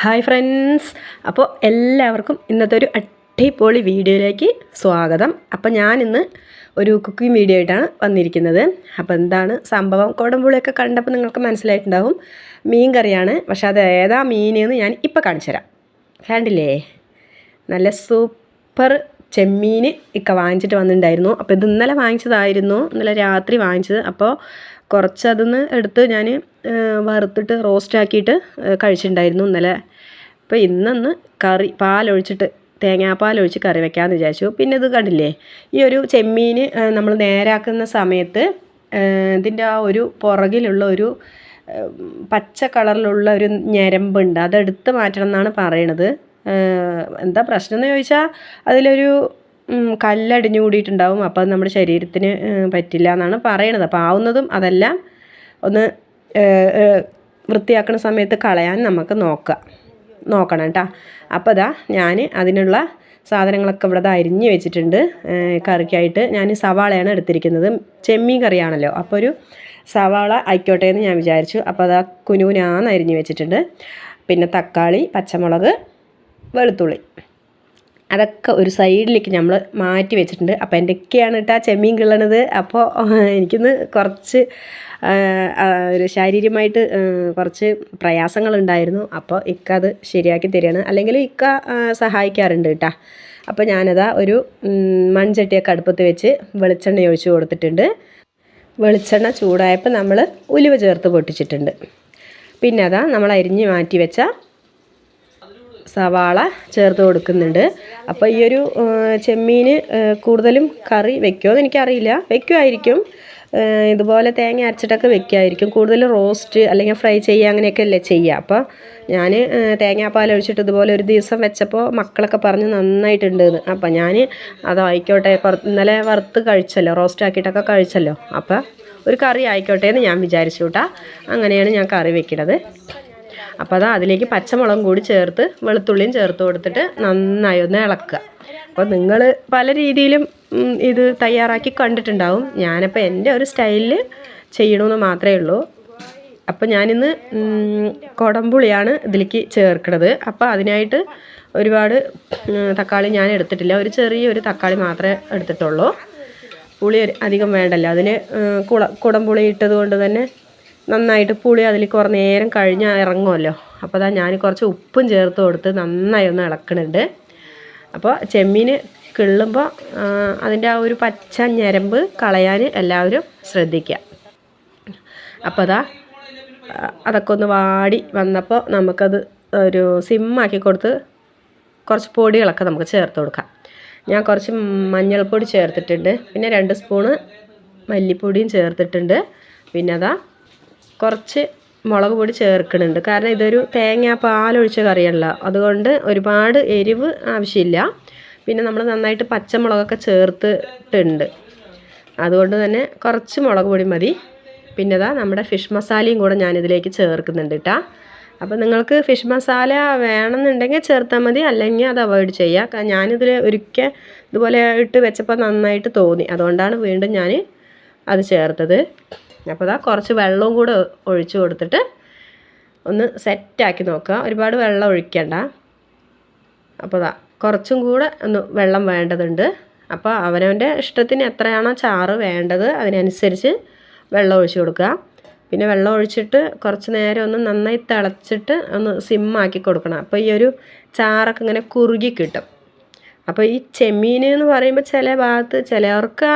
Hi friends. അപ്പോൾ എല്ലാവർക്കും ഇന്നത്തെ ഒരു അടിപൊളി വീഡിയോയിലേക്ക് സ്വാഗതം. അപ്പോൾ ഞാനിന്ന് ഒരു കുക്കിംഗ് വീഡിയോ ആയിട്ടാണ് വന്നിരിക്കുന്നത്. അപ്പോൾ എന്താണ് സംഭവം? കോടമ്പുളിയൊക്കെ കണ്ടപ്പോൾ നിങ്ങൾക്ക് മനസ്സിലായിട്ടുണ്ടാവും. മീൻ കറിയാണ്. പക്ഷേ അത് ഏതാ മീനെന്ന് ഞാൻ ഇപ്പോൾ കാണിച്ചു തരാം കണ്ടില്ലേ? നല്ല സൂപ്പർ ചെമ്മീൻ ഇക്ക വാങ്ങിച്ചിട്ട് വന്നിട്ടുണ്ടായിരുന്നു. അപ്പോൾ ഇത് ഇന്നലെ വാങ്ങിച്ചതായിരുന്നു. ഇന്നലെ രാത്രി വാങ്ങിച്ചത്. അപ്പോൾ കുറച്ച് എടുത്ത് ഞാൻ വറുത്തിട്ട് റോസ്റ്റ് ആക്കിയിട്ട് കഴിച്ചിട്ടുണ്ടായിരുന്നു ഇന്നലെ. അപ്പോൾ ഇന്നൊന്ന് കറി പാലൊഴിച്ചിട്ട് തേങ്ങാപ്പാലൊഴിച്ച് കറി വെക്കാമെന്ന് വിചാരിച്ചു. പിന്നെ ഇത് കണ്ടില്ലേ ഈ ഒരു ചെമ്മീൻ നമ്മൾ നേരാക്കുന്ന സമയത്ത് ഇതിന്റെ ആ ഒരു പുറകിലുള്ള ഒരു പച്ച കളറിലുള്ള ഒരു ഞരമ്പുണ്ട്. അതെടുത്ത് മാറ്റണം എന്നാണ് പറയണത്. എന്താ പ്രശ്നം എന്ന് ചോദിച്ചാൽ അതിലൊരു കല്ലടിഞ്ഞു കൂടിയിട്ടുണ്ടാവും അപ്പോൾ അത് നമ്മുടെ ശരീരത്തിന് പറ്റില്ല എന്നാണ് പറയണത്. അപ്പോൾ ആവുന്നതും അതെല്ലാം ഒന്ന് വൃത്തിയാക്കുന്ന സമയത്ത് കളയാൻ നമുക്ക് നോക്കാം നോക്കണം കേട്ടോ അപ്പോൾ ഇതാ ഞാൻ അതിനുള്ള സാധനങ്ങളൊക്കെ ഇവിടെ അരിഞ്ഞ് വെച്ചിട്ടുണ്ട്. കറിക്കായിട്ട് ഞാൻ സവാളയാണ് എടുത്തിരിക്കുന്നത്. ചെമ്മീൻ കറിയാണല്ലോ. അപ്പോൾ ഒരു സവാള ആയിക്കോട്ടെ എന്ന് ഞാൻ വിചാരിച്ചു. അപ്പോൾ അതാ കുനുകുനാന്ന് അരിഞ്ഞ് വെച്ചിട്ടുണ്ട്. പിന്നെ തക്കാളി പച്ചമുളക് വെളുത്തുള്ളി. അതൊക്കെ ഒരു സൈഡിലേക്ക് നമ്മൾ മാറ്റി വെച്ചിട്ടുണ്ട്. അപ്പോൾ എന്റെയൊക്കെയാണ് കേട്ടോ ചെമ്മീൻ കിള്ളണത്? അപ്പോൾ എനിക്കിന്ന് കുറച്ച് ഒരു ശാരീരികമായിട്ട് കുറച്ച് പ്രയാസങ്ങളുണ്ടായിരുന്നു. അപ്പോൾ ഇക്ക അത് ശരിയാക്കി തരികയാണ്. അല്ലെങ്കിൽ ഇക്ക സഹായിക്കാറുണ്ട് കേട്ടോ അപ്പോൾ ഞാനതാ ഒരു മൺചട്ടിയൊക്കെ അടുപ്പത്ത് വെച്ച് വെളിച്ചെണ്ണ ഒഴിച്ച് കൊടുത്തിട്ടുണ്ട്. വെളിച്ചെണ്ണ ചൂടായപ്പോൾ നമ്മൾ ഉലുവ ചേർത്ത് പൊട്ടിച്ചിട്ടുണ്ട്. പിന്നെ അതാ നമ്മൾ അരിഞ്ഞ് മാറ്റി വെച്ച സവാള ചേർത്ത് കൊടുക്കുന്നുണ്ട്. അപ്പോൾ ഈ ഒരു ചെമ്മീൻ കൂടുതലും കറി വെക്കുമോ എനിക്കറിയില്ല വെക്കുമായിരിക്കും ഇതുപോലെ തേങ്ങ അരച്ചിട്ടൊക്കെ വെക്കുമായിരിക്കും കൂടുതൽ റോസ്റ്റ് അല്ലെങ്കിൽ ഫ്രൈ ചെയ്യുക അങ്ങനെയൊക്കെ അല്ലേ ചെയ്യുക. അപ്പോൾ ഞാൻ തേങ്ങാപ്പാൽ ഒഴിച്ചിട്ട് ഇതുപോലെ ഒരു ദിവസം വെച്ചപ്പോൾ മക്കളൊക്കെ പറഞ്ഞ് നന്നായിട്ടുണ്ട് അപ്പോൾ ഞാൻ അതായിക്കോട്ടെ ഇന്നലെ വറുത്ത് കഴിച്ചല്ലോ റോസ്റ്റ് ആക്കിയിട്ടൊക്കെ കഴിച്ചല്ലോ. അപ്പോൾ ഒരു കറി ആയിക്കോട്ടെ എന്ന് ഞാൻ വിചാരിച്ചു കേട്ടാ. അങ്ങനെയാണ് ഞാൻ കറി വെക്കുന്നത്. അപ്പോൾ അതാ അതിലേക്ക് പച്ചമുളകും കൂടി ചേർത്ത് വെളുത്തുള്ളിയും ചേർത്ത് കൊടുത്തിട്ട് നന്നായി ഒന്ന് ഇളക്കുക. അപ്പോൾ നിങ്ങൾ പല രീതിയിലും ഇത് തയ്യാറാക്കി കണ്ടിട്ടുണ്ടാവും. ഞാനപ്പോൾ എന്റെ ഒരു സ്റ്റൈലിൽ ചെയ്യണമെന്ന് മാത്രമേ ഉള്ളൂ. അപ്പോൾ ഞാനിന്ന് കുടംപുളിയാണ് ഇതിലേക്ക് ചേർക്കുന്നത് അപ്പോൾ അതിനായിട്ട് ഒരുപാട് തക്കാളി ഞാൻ എടുത്തിട്ടില്ല. ഒരു ചെറിയൊരു തക്കാളി മാത്രമേ എടുത്തിട്ടുള്ളൂ. പുളി അധികം വേണ്ടല്ലോ. അതിന് കുള കുടംപുളി ഇട്ടത് കൊണ്ട് തന്നെ നന്നായിട്ട് പുളി അതിൽ കുറേ നേരം കഴിഞ്ഞാൽ ഇറങ്ങുമല്ലോ. അപ്പോൾ അതാ ഞാൻ കുറച്ച് ഉപ്പും ചേർത്ത് കൊടുത്ത് നന്നായി ഒന്ന് ഇളക്കണുണ്ട്. അപ്പോൾ ചെമ്മീൻ കിള്ളുമ്പോൾ അതിന്റെ ആ ഒരു പച്ച ഞരമ്പ് കളയാൻ എല്ലാവരും ശ്രദ്ധിക്കുക. അപ്പോൾ അതാ അതൊക്കെ ഒന്ന് വാടി വന്നപ്പോൾ നമുക്കത് ഒരു സിമ്മാക്കി കൊടുത്ത് കുറച്ച് പൊടികളൊക്കെ നമുക്ക് ചേർത്ത് കൊടുക്കാം. ഞാൻ കുറച്ച് മഞ്ഞൾപ്പൊടി ചേർത്തിട്ടുണ്ട്. പിന്നെ രണ്ട് സ്പൂണ് മല്ലിപ്പൊടിയും ചേർത്തിട്ടുണ്ട്. പിന്നെ അതാ കുറച്ച് മുളക് പൊടി ചേർക്കുന്നുണ്ട് കാരണം ഇതൊരു തേങ്ങ പാലൊഴിച്ച കറിയല്ല. അതുകൊണ്ട് ഒരുപാട് എരിവ് ആവശ്യമില്ല. പിന്നെ നമ്മൾ നന്നായിട്ട് പച്ചമുളകൊക്കെ ചേർത്തിട്ടുണ്ട്. അതുകൊണ്ട് തന്നെ കുറച്ച് മുളക് പൊടി മതി. പിന്നെ ഇതാ നമ്മുടെ ഫിഷ് മസാലയും കൂടെ ഞാനിതിലേക്ക് ചേർക്കുന്നുണ്ട് കേട്ടോ അപ്പോൾ നിങ്ങൾക്ക് ഫിഷ് മസാല വേണമെന്നുണ്ടെങ്കിൽ ചേർത്താൽ മതി. അല്ലെങ്കിൽ അത് അവോയ്ഡ് ചെയ്യുക ഞാനിതിൽ ഒരിക്കൽ ഇതുപോലെ ഇട്ട് വെച്ചപ്പോൾ നന്നായിട്ട് തോന്നി. അതുകൊണ്ടാണ് വീണ്ടും ഞാൻ അത് ചേർത്തത്. അപ്പോൾ അതാ കുറച്ച് വെള്ളവും കൂടെ ഒഴിച്ച് കൊടുത്തിട്ട് ഒന്ന് സെറ്റാക്കി നോക്കുക. ഒരുപാട് വെള്ളം ഒഴിക്കണ്ട. അപ്പോൾ അതാ കുറച്ചും കൂടെ ഒന്ന് വെള്ളം വേണ്ടതുണ്ട്. അപ്പോൾ അവനവന്റെ ഇഷ്ടത്തിന് എത്രയാണോ ചാറ് വേണ്ടത് അതിനനുസരിച്ച് വെള്ളം ഒഴിച്ച് കൊടുക്കുക. പിന്നെ വെള്ളം ഒഴിച്ചിട്ട് കുറച്ച് നേരം ഒന്ന് നന്നായി തിളച്ചിട്ട് ഒന്ന് സിമ്മാക്കി കൊടുക്കണം. അപ്പോൾ ഈ ഒരു ചാറൊക്കെ ഇങ്ങനെ കുറുകി കിട്ടും. അപ്പോൾ ഈ ചെമ്മീൻ എന്ന് പറയുമ്പോൾ ചില ഭാഗത്ത് ചിലവർക്ക്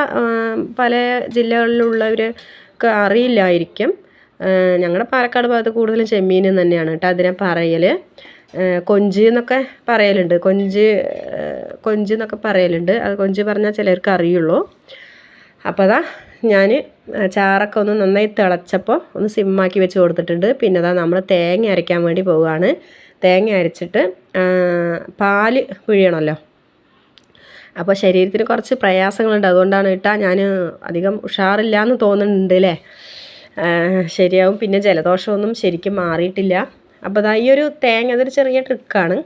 പല ജില്ലകളിലുള്ളവർ ഒക്കെ അറിയില്ലായിരിക്കും. ഞങ്ങളുടെ പാലക്കാട് ഭാഗത്ത് കൂടുതലും ചെമ്മീൻ തന്നെയാണ് കേട്ടോ അതിനെ പറയൽ കൊഞ്ച് എന്നൊക്കെ പറയലുണ്ട്. കൊഞ്ച് കൊഞ്ച് എന്നൊക്കെ പറയലുണ്ട്. അത് കൊഞ്ച് പറഞ്ഞാൽ ചിലർക്ക് അറിയുള്ളൂ. അപ്പോൾ അതാ ഞാൻ ചാറൊക്കെ ഒന്ന് നന്നായി തിളച്ചപ്പോൾ ഒന്ന് സിമ്മാക്കി വെച്ച് കൊടുത്തിട്ടുണ്ട്. പിന്നെ അതാ നമ്മൾ തേങ്ങ അരയ്ക്കാൻ വേണ്ടി പോവുകയാണ് തേങ്ങ അരച്ചിട്ട് പാൽ പിഴിയണമല്ലോ അപ്പോൾ ശരീരത്തിന് കുറച്ച് പ്രയാസങ്ങളുണ്ട്. അതുകൊണ്ടാണ് കേട്ടോ ഞാൻ അധികം ഉഷാറില്ല എന്ന് തോന്നുന്നുണ്ട് അല്ലേ ശരിയാവും. പിന്നെ ജലദോഷമൊന്നും ശരിക്കും മാറിയിട്ടില്ല. അപ്പോൾ അതാ ഈ ഒരു തേങ്ങ അതൊരു ചെറിയ ട്രിക്കാണ്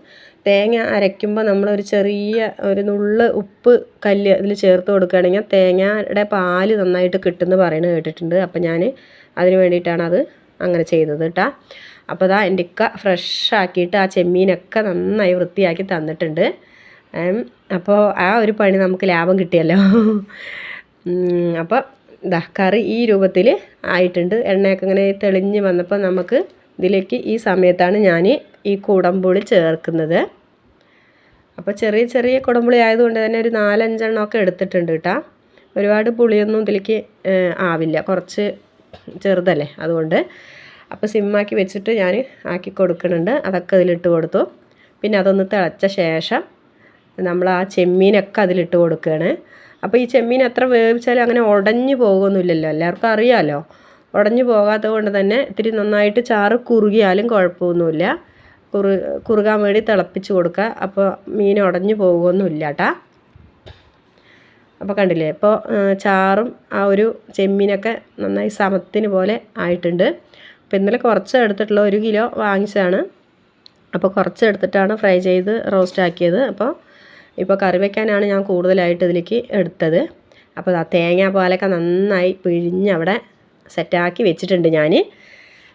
തേങ്ങ അരയ്ക്കുമ്പോൾ നമ്മളൊരു ചെറിയ ഒരു നുള്ള് ഉപ്പ് കല്ല് അതിൽ ചേർത്ത് കൊടുക്കുകയാണെങ്കിൽ തേങ്ങയുടെ പാൽ നന്നായിട്ട് കിട്ടുമെന്ന് പറയുന്നത് കേട്ടിട്ടുണ്ട്. അപ്പോൾ ഞാൻ അതിന് വേണ്ടിയിട്ടാണ് അത് അങ്ങനെ ചെയ്തത് കേട്ടോ. അപ്പോൾ അതാ എന്റെ ഇക്ക ഫ്രഷ് ആക്കിയിട്ട് ആ ചെമ്മീനൊക്കെ നന്നായി വൃത്തിയാക്കി തന്നിട്ടുണ്ട്. അപ്പോൾ ആ ഒരു പണി നമുക്ക് ലാഭം കിട്ടിയല്ലോ. അപ്പോൾ ദാ കറി ഈ രൂപത്തിൽ ആയിട്ടുണ്ട്. എണ്ണയൊക്കെ ഇങ്ങനെ തെളിഞ്ഞ് വന്നപ്പോൾ നമുക്ക് ഇതിലേക്ക് ഈ സമയത്താണ് ഞാൻ ഈ കുടംപുളി ചേർക്കുന്നത്. അപ്പോൾ ചെറിയ ചെറിയ കുടംപുളി ആയതുകൊണ്ട് തന്നെ ഒരു നാലഞ്ചെണ്ണമൊക്കെ എടുത്തിട്ടുണ്ട് കേട്ടോ. ഒരുപാട് പുളിയൊന്നും ഇതിലേക്ക് ആവില്ല. കുറച്ച് ചെറുതല്ലേ അതുകൊണ്ട്. അപ്പോൾ സിമ്മാക്കി വെച്ചിട്ട് ഞാൻ ആക്കി കൊടുക്കുന്നുണ്ട്. അതൊക്കെ ഇതിലിട്ട് കൊടുത്തു. പിന്നെ അതൊന്ന് തിളച്ച ശേഷം നമ്മൾ ആ ചെമ്മീനൊക്കെ അതിലിട്ട് കൊടുക്കുകയാണ് അപ്പോൾ ഈ ചെമ്മീൻ എത്ര വേവിച്ചാലും അങ്ങനെ ഉടഞ്ഞു പോകുമെന്നില്ലല്ലോ എല്ലാവർക്കും അറിയാമല്ലോ ഉടഞ്ഞു പോകാത്തത് കൊണ്ട് തന്നെ ഇത്തിരി നന്നായിട്ട് ചാറ് കുറുകിയാലും കുഴപ്പമൊന്നുമില്ല. കുറു കുറുകാൻ വേണ്ടി തിളപ്പിച്ച് കൊടുക്കുക. അപ്പോൾ മീൻ ഉടഞ്ഞു പോകുമൊന്നുമില്ല കേട്ടാ അപ്പോൾ കണ്ടില്ലേ ഇപ്പോൾ ചാറും ആ ഒരു ചെമ്മീനൊക്കെ നന്നായി സമത്തിന് പോലെ ആയിട്ടുണ്ട്. അപ്പോൾ ഇന്നലെ കുറച്ച് എടുത്തിട്ടുള്ള ഒരു കിലോ വാങ്ങിച്ചതാണ്. അപ്പോൾ കുറച്ച് എടുത്തിട്ടാണ് ഫ്രൈ ചെയ്ത് റോസ്റ്റ് ആക്കിയത്. അപ്പോൾ ഇപ്പോൾ കറി വയ്ക്കാനാണ് ഞാൻ കൂടുതലായിട്ട് ഇതിലേക്ക് എടുത്തത്. അപ്പോൾ ആ തേങ്ങാപ്പാലൊക്കെ നന്നായി പിഴിഞ്ഞ് അവിടെ സെറ്റാക്കി വെച്ചിട്ടുണ്ട് ഞാൻ.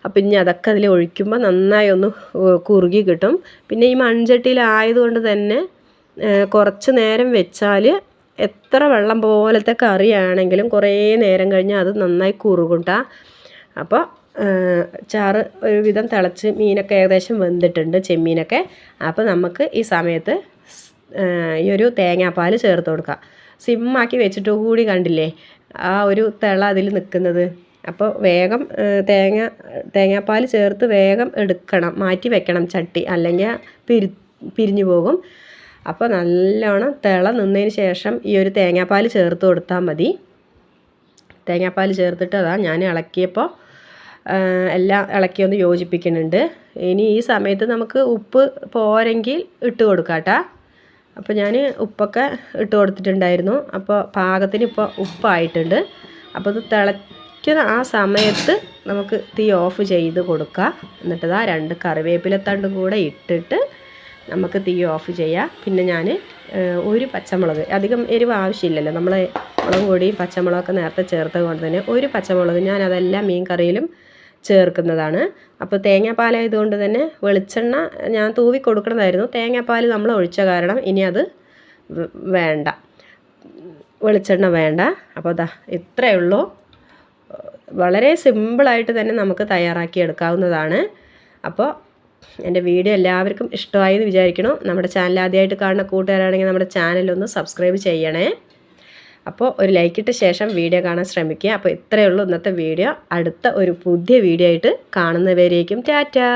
അപ്പം ഇനി അതൊക്കെ അതിൽ ഒഴിക്കുമ്പോൾ നന്നായി ഒന്ന് കുറുകി കിട്ടും. പിന്നെ ഈ മൺചട്ടിയിലായതുകൊണ്ട് തന്നെ കുറച്ച് നേരം വെച്ചാൽ എത്ര വെള്ളം പോലത്തെ കറിയാണെങ്കിലും കുറേ നേരം കഴിഞ്ഞാൽ അത് നന്നായി കുറുകുണ്ട അപ്പോൾ ചാറ് ഒരുവിധം തിളച്ച് മീനൊക്കെ ഏകദേശം വെന്തിട്ടുണ്ട് ചെമ്മീനൊക്കെ. അപ്പോൾ നമുക്ക് ഈ സമയത്ത് ഈ ഒരു തേങ്ങാപ്പാൽ ചേർത്ത് കൊടുക്കുക. സിമ്മാക്കി വെച്ചിട്ട് കൂടി കണ്ടില്ലേ ആ ഒരു തിള അതിൽ നിൽക്കുന്നത്. അപ്പോൾ വേഗം തേങ്ങ തേങ്ങാപ്പാൽ ചേർത്ത് വേഗം എടുക്കണം മാറ്റി വെക്കണം ചട്ടി അല്ലെങ്കിൽ പിരി പിരിഞ്ഞു പോകും. അപ്പോൾ നല്ലോണം തിള നിന്നതിന് ശേഷം ഈ ഒരു തേങ്ങാപ്പാൽ ചേർത്ത് കൊടുത്താൽ മതി. തേങ്ങാപ്പാൽ ചേർത്തിട്ട് അതാ ഞാൻ ഇളക്കിയപ്പോൾ എല്ലാം ഇളക്കി ഒന്ന് യോജിപ്പിക്കുന്നുണ്ട്. ഇനി ഈ സമയത്ത് നമുക്ക് ഉപ്പ് പോരെങ്കിൽ ഇട്ട് കൊടുക്കാം കേട്ടോ. അപ്പോൾ ഞാൻ ഉപ്പൊക്കെ ഇട്ട് കൊടുത്തിട്ടുണ്ടായിരുന്നു. അപ്പോൾ പാകത്തിന് ഇപ്പോൾ ഉപ്പായിട്ടുണ്ട്. അപ്പോൾ ഇത് തിളയ്ക്കുന്ന ആ സമയത്ത് നമുക്ക് തീ ഓഫ് ചെയ്ത് കൊടുക്കുക. എന്നിട്ട് ആ രണ്ട് കറിവേപ്പിലത്തണ്ടും കൂടെ ഇട്ടിട്ട് നമുക്ക് തീ ഓഫ് ചെയ്യാം. പിന്നെ ഞാൻ ഒരു പച്ചമുളക് അധികം എരിവ് ആവശ്യമില്ലല്ലോ. നമ്മൾ മുളക് കൂടി പച്ചമുളകൊക്കെ നേരത്തെ ചേർത്തത് കൊണ്ട് തന്നെ ഒരു പച്ചമുളക് ഞാൻ അതെല്ലാം മീൻ കറിയിലും ചേർക്കുന്നതാണ്. അപ്പോൾ തേങ്ങാപ്പാലായതുകൊണ്ട് തന്നെ വെളിച്ചെണ്ണ ഞാൻ തൂവി കൊടുക്കണമായിരുന്നു തേങ്ങാപ്പാൽ നമ്മൾ ഒഴിച്ച കാരണം ഇനി അത് വേണ്ട. വെളിച്ചെണ്ണ വേണ്ട. അപ്പോൾ അതാ ഇത്രയേ ഉള്ളൂ. വളരെ സിമ്പിളായിട്ട് തന്നെ നമുക്ക് തയ്യാറാക്കി എടുക്കാവുന്നതാണ് അപ്പോൾ എന്റെ വീഡിയോ എല്ലാവർക്കും ഇഷ്ടമായി എന്ന് വിചാരിക്കണം നമ്മുടെ ചാനൽ ആദ്യമായിട്ട് കാണുന്ന കൂട്ടുകാരാണെങ്കിൽ നമ്മുടെ ചാനലൊന്ന് സബ്സ്ക്രൈബ് ചെയ്യണേ. അപ്പോൾ ഒരു ലൈക്ക് ഇട്ട ശേഷം വീഡിയോ കാണാൻ ശ്രമിക്കുക. അപ്പോൾ ഇത്രയേ ഉള്ളൂ ഇന്നത്തെ വീഡിയോ അടുത്ത ഒരു പുതിയ വീഡിയോ ആയിട്ട് കാണുന്നവരേക്കും ടാറ്റാ.